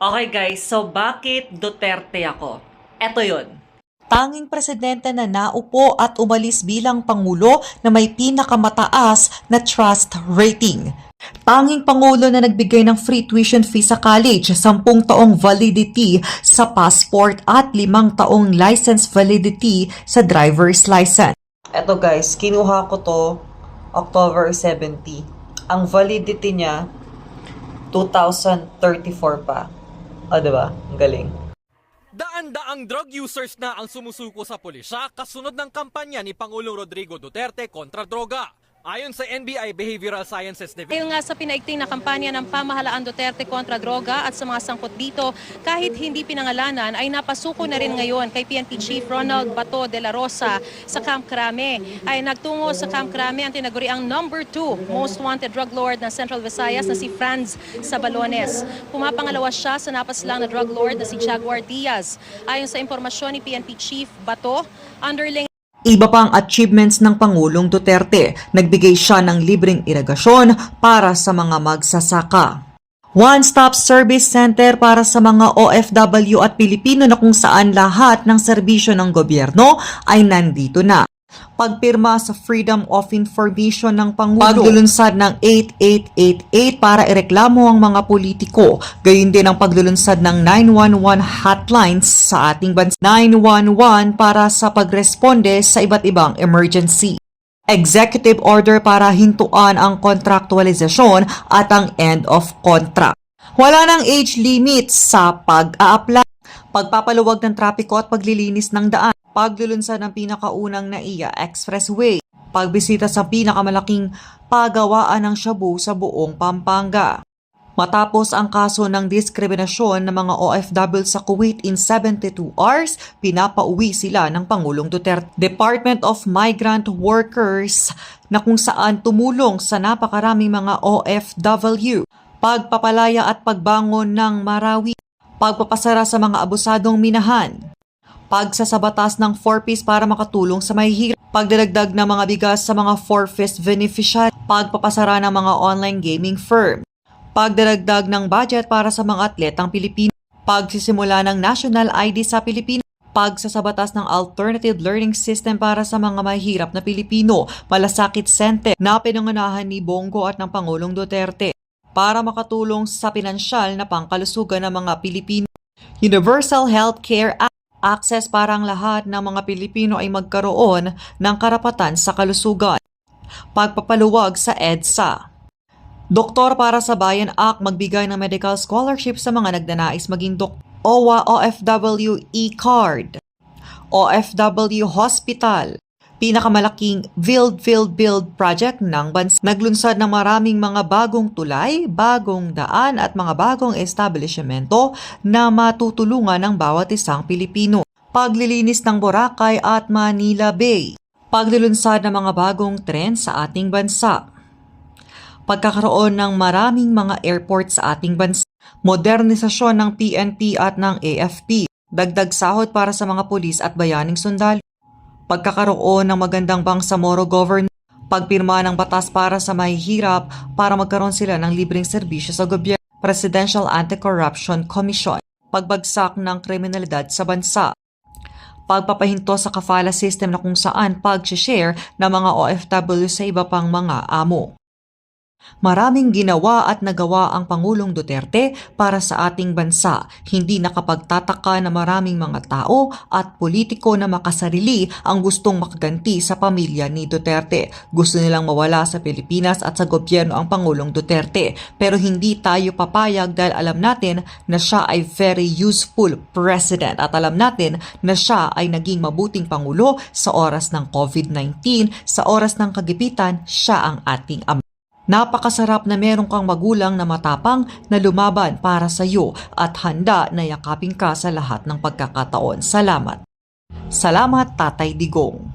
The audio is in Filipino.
Okay guys, so bakit Duterte ako? Eto yun. Tanging presidente na naupo at umalis bilang pangulo na may pinakamataas na trust rating. Tanging pangulo na nagbigay ng free tuition fee sa college, 10 taong validity sa passport at 5 taong license validity sa driver's license. Eto guys, kinuha ko to October 70. Ang validity niya 2034 pa. O, diba? Ang galing. Daan-daang drug users na ang sumusuko sa pulisya kasunod ng kampanya ni Pangulong Rodrigo Duterte kontra droga. Ayon sa NBI Behavioral Sciences Division, Ayon nga sa pinaigting na kampanya ng pamahalaan Duterte kontra droga at sa mga sangkot dito, kahit hindi pinangalanan ay napasuko na rin ngayon kay PNP Chief Ronald Bato de la Rosa sa Camp Crame. Ay nagtungo sa Camp Crame ang tinaguriang number 2 most wanted drug lord ng Central Visayas na si Franz Sabalones. Pumapangalawa siya sa napaslang na drug lord na si Jaguar Diaz. Ayon sa impormasyon ni PNP Chief Bato, underling Iba pang achievements ng Pangulong Duterte, nagbigay siya ng libreng irigasyon para sa mga magsasaka. One-stop service center para sa mga OFW at Pilipino na kung saan lahat ng serbisyo ng gobyerno ay nandito na. Pagpirma sa Freedom of Information ng Pangulo. Paglulunsad ng 8888 para ireklamo ang mga politiko. Gayun din ang paglulunsad ng 911 hotlines sa ating bansa. 911 para sa pagresponde sa iba't ibang emergency. Executive order para hintuan ang kontraktualisasyon at ang end of contract. Wala nang age limit sa pag-a-apply. Pagpapaluwag ng trapiko at paglilinis ng daan. Paglulunsad ng pinakaunang NAIA Expressway. Pagbisita sa pinakamalaking pagawaan ng Shabu sa buong Pampanga. Matapos ang kaso ng diskriminasyon ng mga OFW sa Kuwait in 72 hours, pinapauwi sila ng Pangulong Duterte. Department of Migrant Workers na kung saan tumulong sa napakaraming mga OFW. Pagpapalaya at pagbangon ng Marawi. Pagpapasara sa mga abusadong minahan pagsasabatas ng 4-piece para makatulong sa mahihirap, pagdadagdag ng mga bigas sa mga 4-piece beneficiary, pagpapasara ng mga online gaming firm, pagdadagdag ng budget para sa mga atletang Pilipino, pagsisimula ng national ID sa Pilipinas, pagsasabatas ng alternative learning system para sa mga mahihirap na Pilipino, malasakit sente na pinangunahan ni Bongo at ng Pangulong Duterte para makatulong sa pinansyal na pangkalusugan ng mga Pilipino. Universal Healthcare Act access para ang lahat ng mga Pilipino ay magkaroon ng karapatan sa kalusugan. Pagpapaluwag sa EDSA. Doktor para sa Bayan Act magbigay ng medical scholarship sa mga nagnanais maging dok OWA OFW e-card. OFW Hospital. Pinakamalaking Build, Build, Build project ng bansa. Naglunsad ng maraming mga bagong tulay, bagong daan at mga bagong establishmento na matutulungan ng bawat isang Pilipino. Paglilinis ng Boracay at Manila Bay. Paglulunsad ng mga bagong tren sa ating bansa. Pagkakaroon ng maraming mga airport sa ating bansa. Modernisasyon ng PNP at ng AFP. Dagdag sahod para sa mga pulis at bayaning sundalo pagkakaroon ng magandang bangsamoro government, pagpirma ng batas para sa mahihirap para magkaroon sila ng libreng serbisyo sa gobyerno, Presidential Anti-Corruption Commission, pagbagsak ng kriminalidad sa bansa, pagpapahinto sa kafala system na kung saan pag-share ng mga OFW sa iba pang mga amo. Maraming ginawa at nagawa ang Pangulong Duterte para sa ating bansa. Hindi nakapagtataka na maraming mga tao at politiko na makasarili ang gustong makaganti sa pamilya ni Duterte. Gusto nilang mawala sa Pilipinas at sa gobyerno ang Pangulong Duterte. Pero hindi tayo papayag dahil alam natin na siya ay very useful president at alam natin na siya ay naging mabuting Pangulo sa oras ng COVID-19, sa oras ng kagipitan, siya ang ating ama. Napakasarap na meron kang magulang na matapang na lumaban para sa iyo at handa na yakapin ka sa lahat ng pagkakataon. Salamat. Salamat, Tatay Digong.